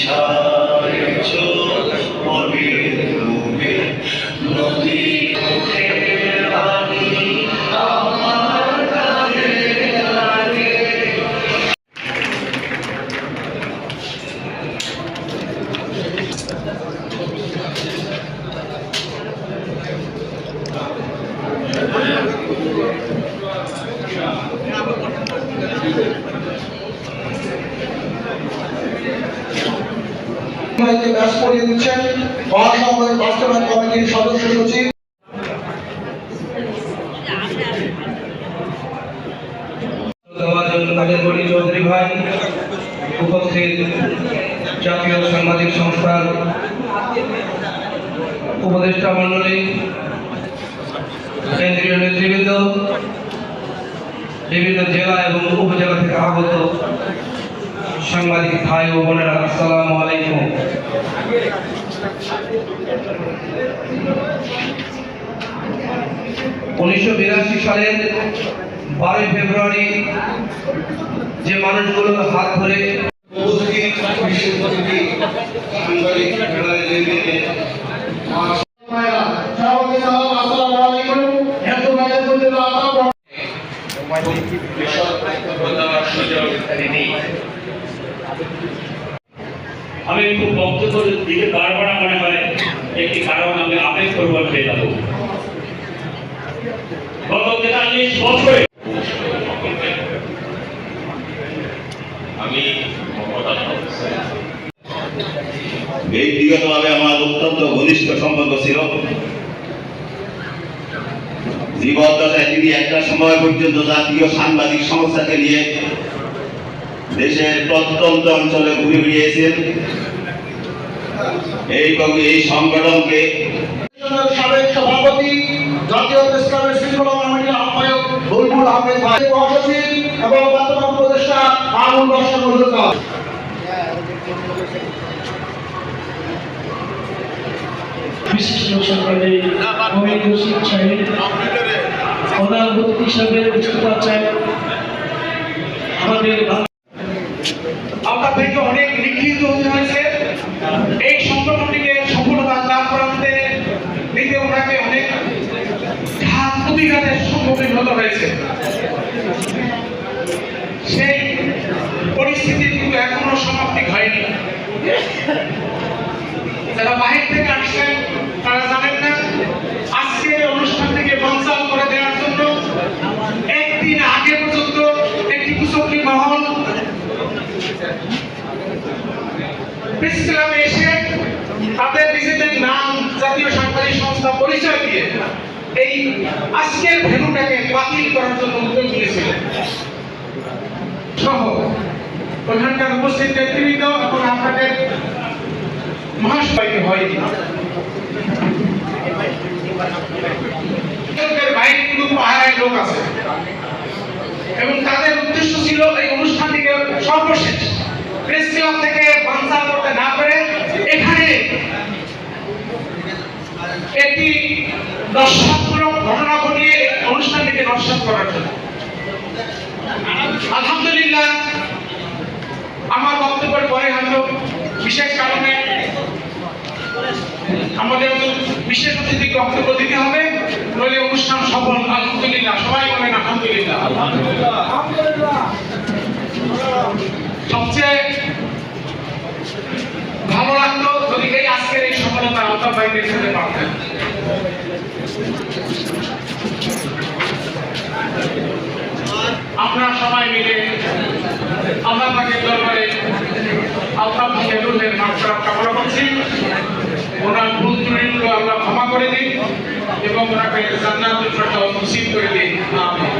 বিছায়েছ মাইকে ব্যাস করিয়ে দিচ্ছেন মহাসংঘের বাস্তবায়ন কমিটির সদস্য সচিব। উপদেষ্টা মণ্ডলী, কেন্দ্রীয় বিভিন্ন জেলা এবং উপজেলা থেকে আগত সাংবাদিক ভাই ও বোনেরা আসসালামু আলাইকুম উনিশশো বিরাশি সালের বারোই ফেব্রুয়ারি যে মানুষগুলো হাত ধরে ফেডারেল ইউনিয়নের সভাপতি সাহেব আসসালামু আলাইকুম এত বাজার করতে আলাদা আমি একটু বক্তব্য দিকে বারবার মনে হয়, একটি কারণ আমি আবেগ প্রবণ হয়ে যাব। গত তেতাল্লিশ বছরে সম্পর্ক ছিল। তিনি একটা সময় পর্যন্ত জাতীয় সাংবাদিক সংস্থাকে নিয়ে দেশের প্রত্যন্ত অঞ্চলে ঘুরে বেড়িয়েছেন। এই এই সংগঠনকে সাবেক সভাপতি জাতীয় প্রেস ক্লাবের শৃঙ্খলা কমিটির আহ্বায়ক বুলবুল আহমেদ ভাই মহাসচিব এবং বর্তমান উপদেষ্টা আবুল বাসা মজুমদার। বিশিষ্ট সরকারি অমিত রশিদ সাহেব প্রধান অতিথি হিসাবে উপস্থিত আমাদের আপনার থেকে অনেক লিখিত হতে হয়েছে এই সংগঠনটিকে সফলতা লাভ করাতে নিতে ওনাকে অনেক ঘাত প্রতিঘাতের সম্মুখীন হতে হয়েছে সেই পরিস্থিতি কিন্তু এখনও সমাপ্তি হয়নি যারা বাহির থেকে আসছেন, তারা জানেন না, আজকের এই অনুষ্ঠানটিকে বানচাল করে দেওয়ার জন্য একদিন আগে পর্যন্ত একটি কুচক্রি মহল প্রেস এসে তাদের নিজেদের নাম জাতীয় সাংবাদিক সংস্থা পরিচয় দিয়ে এই আজকের ভেনুটাকে বাতিল করার জন্য উদ্যোগ নিয়েছিলেন। সহ ওখানকার উপস্থিত নেতৃবৃন্দ এবং আপনাদের মহাশয়কে হয়নি লোকের বাইরে কিন্তু লোক আছে। এবং তাদের উদ্দেশ্য ছিল এই অনুষ্ঠানটিকে সর্বশেষ প্রেস ক্লাব থেকে বানচাল করতে না পারে এখানে একটি দর্শাত্মক ঘটনা ঘটিয়ে অনুষ্ঠানটিকে নস্বাত করার জন্য। আলহামদুলিল্লাহ আমার বক্তব্যের পরে হয়তো বিশেষ কারণে আমাদের তো বিশেষ অতিথিকে বক্তব্য দিতে হবে। নইলে অনুষ্ঠান সফল, আলহামদুলিল্লাহ। সবাই বলেন আলহামদুলিল্লাহ। সবচেয়ে ভালো লাগতো যদি এই আজকের এই সফলতা আলতাফ ভাই দেখতে পারতেন। আমরা সবাই মিলে আল্লাহ পাকের দরবারে আলতাফ ভাইয়ের রুহের মাত্রা কামনা করছি। ওনার ভুল ত্রুটিগুলো আল্লাহ ক্ষমা করে দিন এবং ওনাকে জান্নাতুল করে দিন। আমিন।